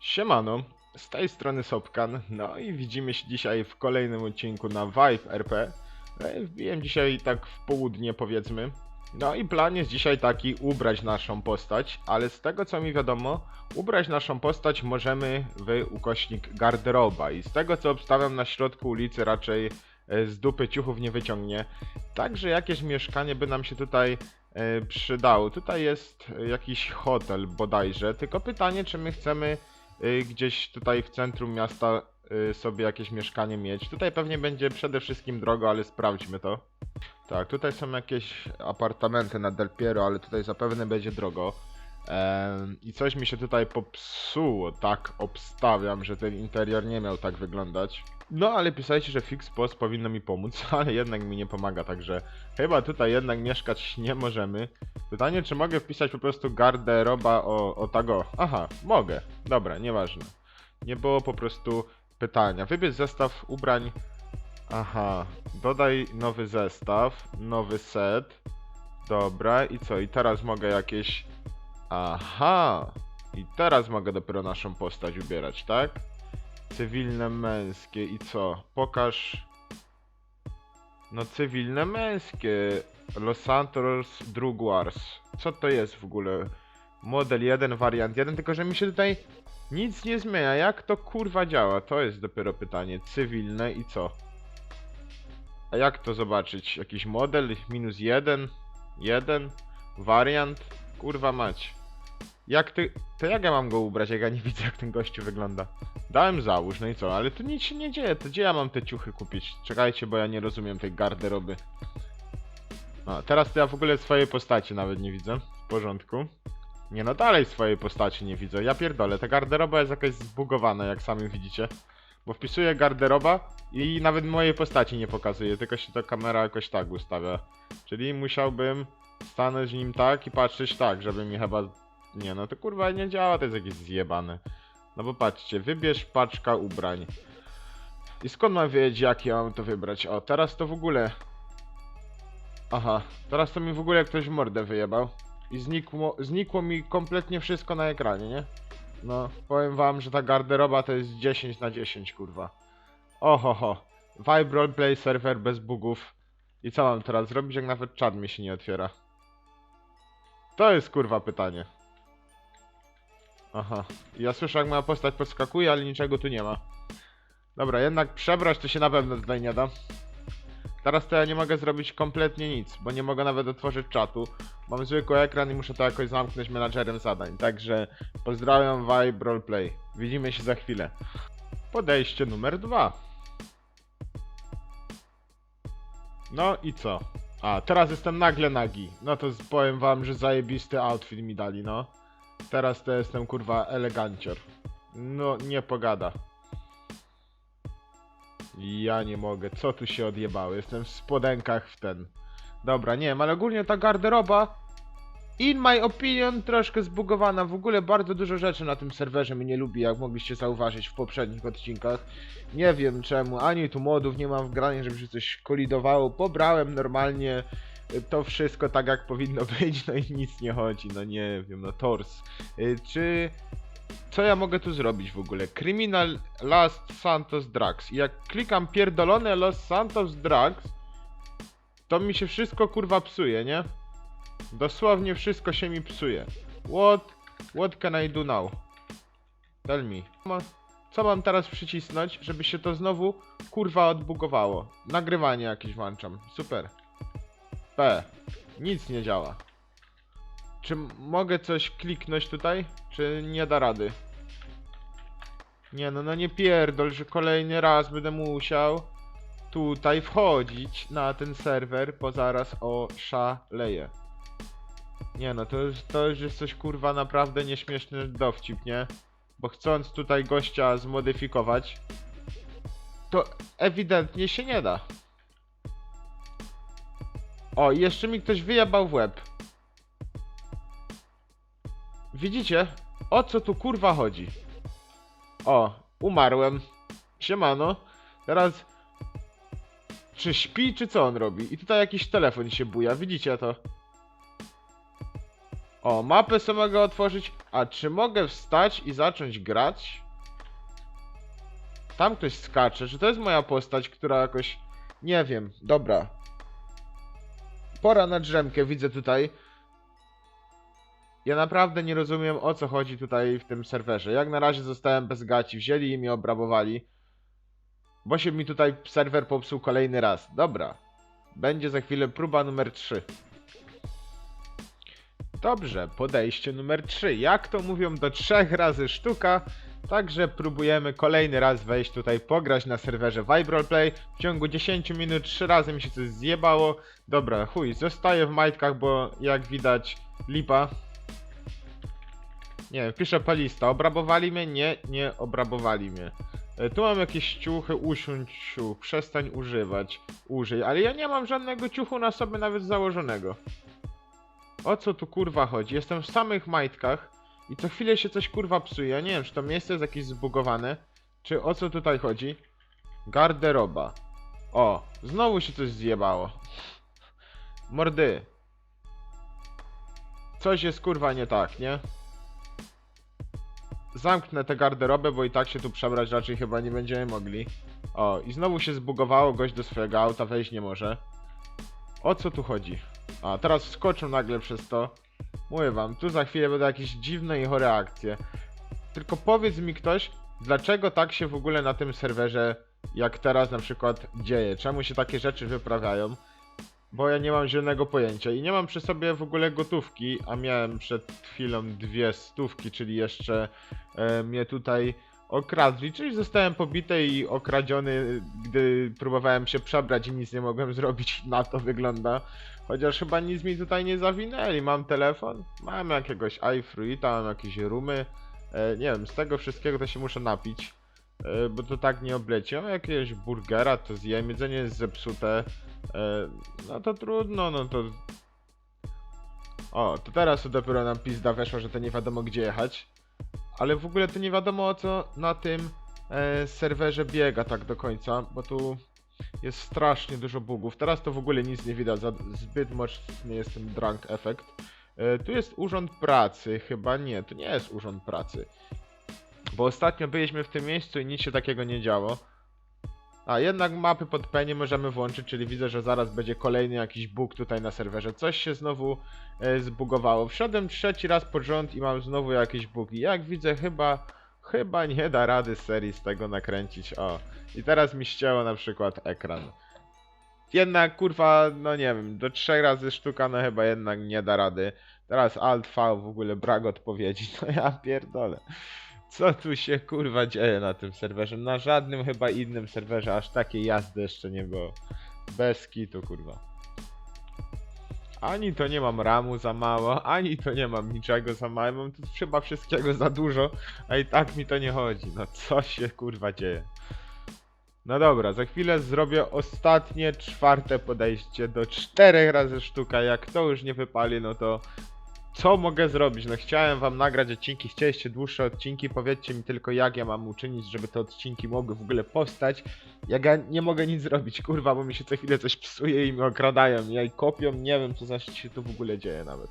Siemano, z tej strony Sopkan, no i widzimy się dzisiaj w kolejnym odcinku na Vive RP. E, Wbiłem dzisiaj tak w południe powiedzmy. No i plan jest dzisiaj taki, ubrać naszą postać, ale z tego co mi wiadomo, ubrać naszą postać możemy w ukośnik garderoba i z tego co obstawiam na środku ulicy raczej e, z dupy ciuchów nie wyciągnie. Także jakieś mieszkanie by nam się tutaj e, przydało. Tutaj jest e, jakiś hotel bodajże, tylko pytanie czy my chcemy gdzieś tutaj w centrum miasta y, sobie jakieś mieszkanie mieć. Tutaj pewnie będzie przede wszystkim drogo, ale sprawdźmy to. Tak, tutaj są jakieś apartamenty na Del Piero, ale tutaj zapewne będzie drogo. I coś mi się tutaj popsuło, tak obstawiam, że ten interior nie miał tak wyglądać. No ale pisajcie, że Fix Post powinno mi pomóc, ale jednak mi nie pomaga, także chyba tutaj jednak mieszkać nie możemy. Pytanie, czy mogę wpisać po prostu garderoba o, o tago? Aha, mogę. Dobra, nieważne. Nie było po prostu pytania. Wybierz zestaw ubrań. Aha, dodaj nowy zestaw, nowy set. Dobra, i co? I teraz mogę jakieś... Aha! I teraz mogę dopiero naszą postać ubierać, tak? Cywilne męskie i co? Pokaż... No cywilne męskie. Los Santos Drug Wars. Co to jest w ogóle? Model 1, wariant 1, tylko że mi się tutaj nic nie zmienia. Jak to kurwa działa? To jest dopiero pytanie. Cywilne i co? A jak to zobaczyć? Jakiś model? Minus 1? 1? Wariant? Kurwa mać. Jak ty... To jak ja mam go ubrać, jak ja nie widzę jak ten gościu wygląda? Dałem załóż, no i co? Ale tu nic się nie dzieje, to gdzie ja mam te ciuchy kupić? Czekajcie, bo ja nie rozumiem tej garderoby. A, teraz to ja w ogóle swojej postaci nawet nie widzę. W porządku. Nie no, dalej swojej postaci nie widzę. Ja pierdolę, ta garderoba jest jakaś zbugowana, jak sami widzicie. Bo wpisuję garderoba i nawet mojej postaci nie pokazuje, tylko się to kamera jakoś tak ustawia. Czyli musiałbym stanąć nim tak i patrzeć tak, żeby mi chyba... Nie no, to kurwa nie działa, to jest jakieś zjebane. No bo patrzcie, wybierz paczka ubrań. I skąd mam wiedzieć, jak ja mam to wybrać? O, teraz to w ogóle... Aha, teraz to mi w ogóle ktoś mordę wyjebał. I znikło, znikło mi kompletnie wszystko na ekranie, nie? No, powiem wam, że ta garderoba to jest 10 na 10, kurwa. Oho, ho. Vibe Roleplay bez bugów. I co mam teraz zrobić, jak nawet czat mi się nie otwiera? To jest kurwa pytanie. Aha. Ja słyszę, jak moja postać podskakuje, ale niczego tu nie ma. Dobra, jednak przebrać to się na pewno tutaj nie da. Teraz to ja nie mogę zrobić kompletnie nic, bo nie mogę nawet otworzyć czatu. Mam zwykły ekran i muszę to jakoś zamknąć menadżerem zadań. Także pozdrawiam Vibe Roleplay. Widzimy się za chwilę. Podejście numer dwa. No i co? A, teraz jestem nagle nagi. No to powiem wam, że zajebisty outfit mi dali, no. Teraz to jestem kurwa elegancior. No, nie pogada. Ja nie mogę, co tu się odjebało? Jestem w spodenkach w ten. Dobra, nie wiem, ale ogólnie ta garderoba, in my opinion, troszkę zbugowana. W ogóle bardzo dużo rzeczy na tym serwerze mnie nie lubi, jak mogliście zauważyć w poprzednich odcinkach. Nie wiem czemu, ani tu modów nie mam w granie, żeby się coś kolidowało. Pobrałem normalnie to wszystko tak jak powinno być, no i nic nie chodzi, no nie wiem, no tors. Y, Czy co ja mogę tu zrobić w ogóle? Criminal Los Santos Drugs. I jak klikam pierdolone Los Santos Drugs, to mi się wszystko kurwa psuje, nie? Dosłownie wszystko się mi psuje. What? What can I do now? Tell me. Co mam teraz przycisnąć, żeby się to znowu kurwa odbugowało? Nagrywanie jakieś włączam. Super. P. Nic nie działa. Czy mogę coś kliknąć tutaj? Czy nie da rady? Nie no, no nie pierdol, że kolejny raz będę musiał tutaj wchodzić na ten serwer, bo zaraz oszaleję. Nie no, to już, to już jest coś kurwa naprawdę nieśmieszny dowcip, nie? Bo chcąc tutaj gościa zmodyfikować, to ewidentnie się nie da. O, jeszcze mi ktoś wyjebał w łeb. Widzicie? O co tu kurwa chodzi? O, umarłem. Siemano. Teraz... Czy śpi, czy co on robi? I tutaj jakiś telefon się buja, widzicie to? O, mapę sobie mogę otworzyć. A czy mogę wstać i zacząć grać? Tam ktoś skacze. Czy to jest moja postać, która jakoś... Nie wiem. Dobra. Pora na drzemkę, widzę tutaj. Ja naprawdę nie rozumiem o co chodzi tutaj w tym serwerze. Jak na razie zostałem bez gaci, wzięli i mnie obrabowali. Bo się mi tutaj serwer popsuł kolejny raz. Dobra. Będzie za chwilę próba numer 3. Dobrze, podejście numer 3. Jak to mówią, do trzech razy sztuka. Także próbujemy kolejny raz wejść tutaj, pograć na serwerze Vibe Roleplay. W ciągu 10 minut 3 razy mi się coś zjebało. Dobra, chuj, zostaję w majtkach, bo jak widać lipa. Nie wiem, piszę palista. Obrabowali mnie? Nie, nie obrabowali mnie. E, Tu mam jakieś ciuchy, usiądź ciuch, przestań używać, użyj, ale ja nie mam żadnego ciuchu na sobie nawet założonego. O co tu kurwa chodzi? Jestem w samych majtkach i co chwilę się coś kurwa psuje. Nie wiem, czy to miejsce jest jakieś zbugowane, czy o co tutaj chodzi? Garderoba. O, znowu się coś zjebało. Mordy. Coś jest kurwa nie tak, nie? Zamknę tę garderobę, bo i tak się tu przebrać raczej chyba nie będziemy mogli. O, i znowu się zbugowało, gość do swojego auta wejść nie może. O co tu chodzi? A, teraz wskoczył nagle przez to. Mówię wam, tu za chwilę będą jakieś dziwne i chore akcje. Tylko powiedz mi ktoś, dlaczego tak się w ogóle na tym serwerze, jak teraz na przykład dzieje? Czemu się takie rzeczy wyprawiają? Bo ja nie mam zielonego pojęcia i nie mam przy sobie w ogóle gotówki, a miałem przed chwilą dwie stówki, czyli jeszcze e, mnie tutaj okradli, czyli zostałem pobity i okradziony, gdy próbowałem się przebrać i nic nie mogłem zrobić, na to wygląda. Chociaż chyba nic mi tutaj nie zawinęli, mam telefon, mam jakiegoś iFruita, mam jakieś rumy, e, nie wiem, z tego wszystkiego to się muszę napić, e, bo to tak nie obleci. Mam jakiegoś burgera, to zjem, jedzenie jest zepsute, e, no to trudno, no to... O, to teraz to dopiero nam pizda weszła, że to nie wiadomo gdzie jechać. Ale w ogóle to nie wiadomo o co na tym e, serwerze biega tak do końca, bo tu jest strasznie dużo bugów. Teraz to w ogóle nic nie widać, zbyt mocny jest ten drunk efekt. E, tu jest urząd pracy, chyba nie, to nie jest urząd pracy. Bo ostatnio byliśmy w tym miejscu i nic się takiego nie działo. A jednak mapy pod P nie możemy włączyć, czyli widzę, że zaraz będzie kolejny jakiś bug tutaj na serwerze. Coś się znowu e, zbugowało. Wszedłem trzeci raz pod rząd i mam znowu jakieś bugi. Jak widzę, chyba, chyba nie da rady serii z tego nakręcić. O, i teraz mi ścięło na przykład ekran. Jednak kurwa, no nie wiem, do trzech razy sztuka, no chyba jednak nie da rady. Teraz Alt V w ogóle brak odpowiedzi, no ja pierdolę. Co tu się kurwa dzieje na tym serwerze? Na żadnym chyba innym serwerze aż takiej jazdy jeszcze nie było. Bez kitu kurwa. Ani to nie mam ramu za mało, ani to nie mam niczego za mało, mam tu chyba wszystkiego za dużo, a i tak mi to nie chodzi. No co się kurwa dzieje? No dobra, za chwilę zrobię ostatnie, czwarte podejście do czterech razy sztuka. Jak to już nie wypali, no to co mogę zrobić? No chciałem wam nagrać odcinki, chcieliście dłuższe odcinki, powiedzcie mi tylko jak ja mam uczynić, żeby te odcinki mogły w ogóle powstać. Jak ja nie mogę nic zrobić, kurwa, bo mi się co chwilę coś psuje i mnie okradają, ja i kopią, nie wiem co zaś się tu w ogóle dzieje nawet.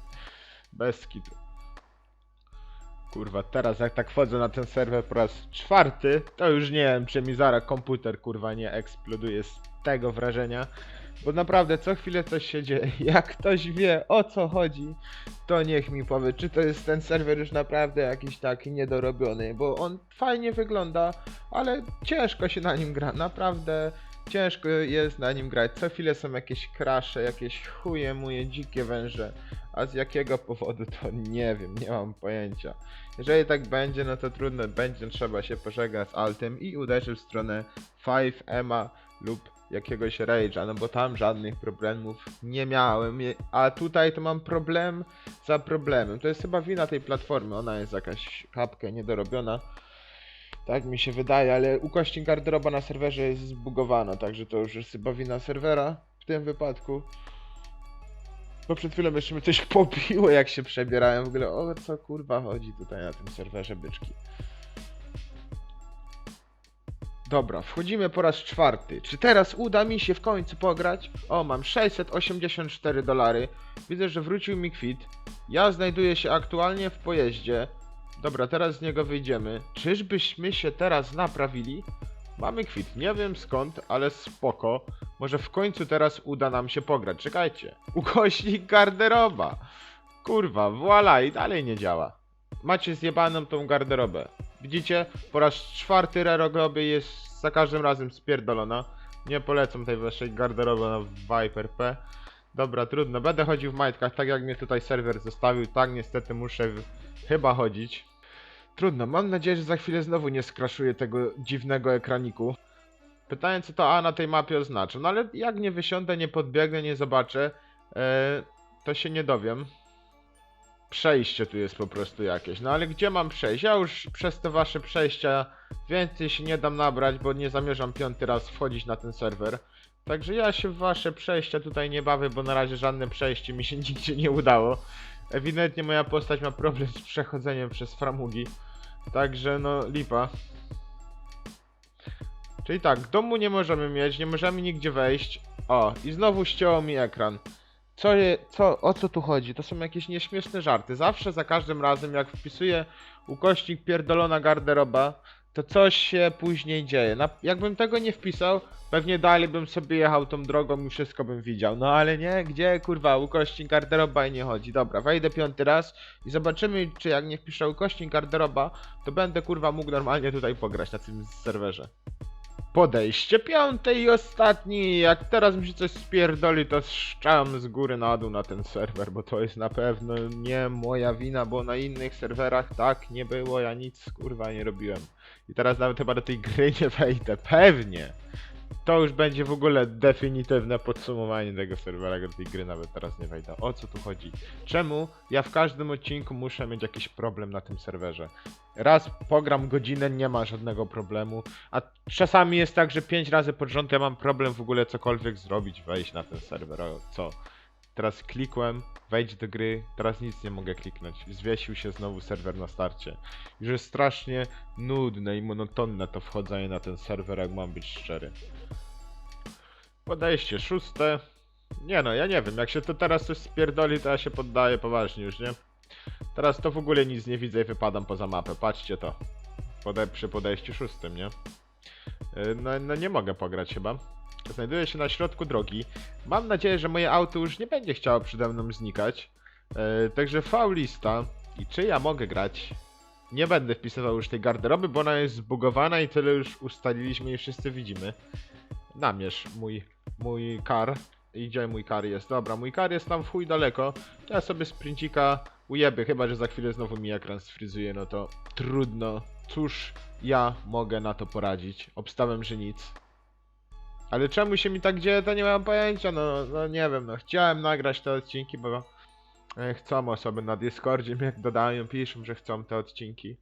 Bez kitu. Kurwa, teraz jak tak wchodzę na ten serwer po raz czwarty, to już nie wiem, czy mi zaraz komputer kurwa nie eksploduje z tego wrażenia. Bo naprawdę co chwilę coś się dzieje. Jak ktoś wie o co chodzi, to niech mi powie, czy to jest ten serwer już naprawdę jakiś taki niedorobiony, bo on fajnie wygląda, ale ciężko się na nim gra, naprawdę ciężko jest na nim grać. Co chwilę są jakieś krasze, jakieś chuje muje, dzikie węże, a z jakiego powodu to nie wiem, nie mam pojęcia. Jeżeli tak będzie, no to trudno, będzie trzeba się pożegnać z Altem i uderzyć w stronę 5Ema lub jakiegoś Rage'a, no bo tam żadnych problemów nie miałem, a tutaj to mam problem za problemem. To jest chyba wina tej platformy, ona jest jakaś kapkę niedorobiona. Tak mi się wydaje, ale ukośnik garderoba na serwerze jest zbugowana, także to już jest chyba wina serwera w tym wypadku. Bo przed chwilą jeszcze mnie coś pobiło jak się przebierałem w ogóle, o co kurwa chodzi tutaj na tym serwerze byczki. Dobra, wchodzimy po raz czwarty. Czy teraz uda mi się w końcu pograć? O, mam 684 dolary. Widzę, że wrócił mi kwit. Ja znajduję się aktualnie w pojeździe. Dobra, teraz z niego wyjdziemy. Czyżbyśmy się teraz naprawili? Mamy kwit, nie wiem skąd, ale spoko. Może w końcu teraz uda nam się pograć. Czekajcie. Ukośnik garderoba. Kurwa, voila i dalej nie działa. Macie zjebaną tą garderobę. Widzicie? Po raz czwarty rerogoby jest za każdym razem spierdolona. Nie polecam tej waszej garderoby na Viper P. Dobra, trudno. Będę chodził w majtkach, tak jak mnie tutaj serwer zostawił. Tak niestety muszę chyba chodzić. Trudno, mam nadzieję, że za chwilę znowu nie skraszuję tego dziwnego ekraniku. Pytanie, co to A na tej mapie oznacza. No ale jak nie wysiądę, nie podbiegnę, nie zobaczę, e, to się nie dowiem. Przejście tu jest po prostu jakieś. No ale gdzie mam przejść? Ja już przez te wasze przejścia więcej się nie dam nabrać, bo nie zamierzam piąty raz wchodzić na ten serwer. Także ja się w wasze przejścia tutaj nie bawię, bo na razie żadne przejście mi się nigdzie nie udało. Ewidentnie moja postać ma problem z przechodzeniem przez framugi. Także no lipa. Czyli tak, domu nie możemy mieć, nie możemy nigdzie wejść. O, i znowu ścięło mi ekran. Co, je, co, o co tu chodzi? To są jakieś nieśmieszne żarty. Zawsze, za każdym razem, jak wpisuję ukośnik pierdolona garderoba, to coś się później dzieje. Na, jakbym tego nie wpisał, pewnie dalej bym sobie jechał tą drogą i wszystko bym widział. No ale nie, gdzie kurwa ukośnik garderoba i nie chodzi. Dobra, wejdę piąty raz i zobaczymy, czy jak nie wpiszę ukośnik garderoba, to będę kurwa mógł normalnie tutaj pograć na tym serwerze. Podejście piąte i ostatni. Jak teraz mi się coś spierdoli, to szczam z góry na dół na ten serwer, bo to jest na pewno nie moja wina, bo na innych serwerach tak nie było, ja nic kurwa nie robiłem. I teraz nawet chyba do tej gry nie wejdę, pewnie. To już będzie w ogóle definitywne podsumowanie tego serwera, do tej gry nawet teraz nie wejdę. O co tu chodzi? Czemu ja w każdym odcinku muszę mieć jakiś problem na tym serwerze? Raz pogram godzinę, nie ma żadnego problemu, a czasami jest tak, że 5 razy pod rząd ja mam problem w ogóle cokolwiek zrobić, wejść na ten serwer. O, co? Teraz klikłem, wejdź do gry, teraz nic nie mogę kliknąć. Zwiesił się znowu serwer na starcie. Już jest strasznie nudne i monotonne to wchodzenie na ten serwer, jak mam być szczery. Podejście szóste. Nie no, ja nie wiem, jak się to teraz coś spierdoli, to ja się poddaję poważnie już, nie? Teraz to w ogóle nic nie widzę i wypadam poza mapę, patrzcie to. Pode przy podejściu szóstym, nie? Yy, No, no nie mogę pograć chyba. Znajduję się na środku drogi. Mam nadzieję, że moje auto już nie będzie chciało przede mną znikać. Yy, także V-lista. I czy ja mogę grać? Nie będę wpisywał już tej garderoby, bo ona jest zbugowana i tyle już ustaliliśmy i wszyscy widzimy. Namierz mój, mój kar. I gdzie mój kar jest? Dobra, mój kar jest tam w chuj daleko. To ja sobie sprincika ujebie, chyba że za chwilę znowu mi ekran sfryzuje, no to trudno. Cóż ja mogę na to poradzić? Obstałem, że nic. Ale czemu się mi tak dzieje, to nie mam pojęcia, no, no nie wiem, no chciałem nagrać te odcinki, bo e, chcą osoby na Discordzie mnie dodają, piszą, że chcą te odcinki.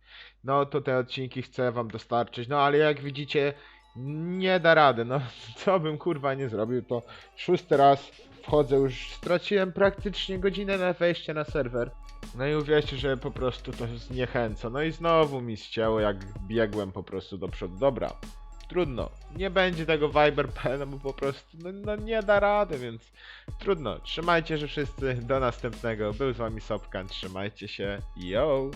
No to te odcinki chcę wam dostarczyć, no ale jak widzicie, nie da rady, no co bym kurwa nie zrobił, to szósty raz wchodzę już, straciłem praktycznie godzinę na wejście na serwer. No i uwierzcie, że po prostu to zniechęca. No i znowu mi ścięło, jak biegłem po prostu do przodu. Dobra, trudno. Nie będzie tego Viber bo po prostu no, no nie da rady, więc trudno. Trzymajcie się wszyscy, do następnego. Był z wami Sopkan, trzymajcie się. Yo!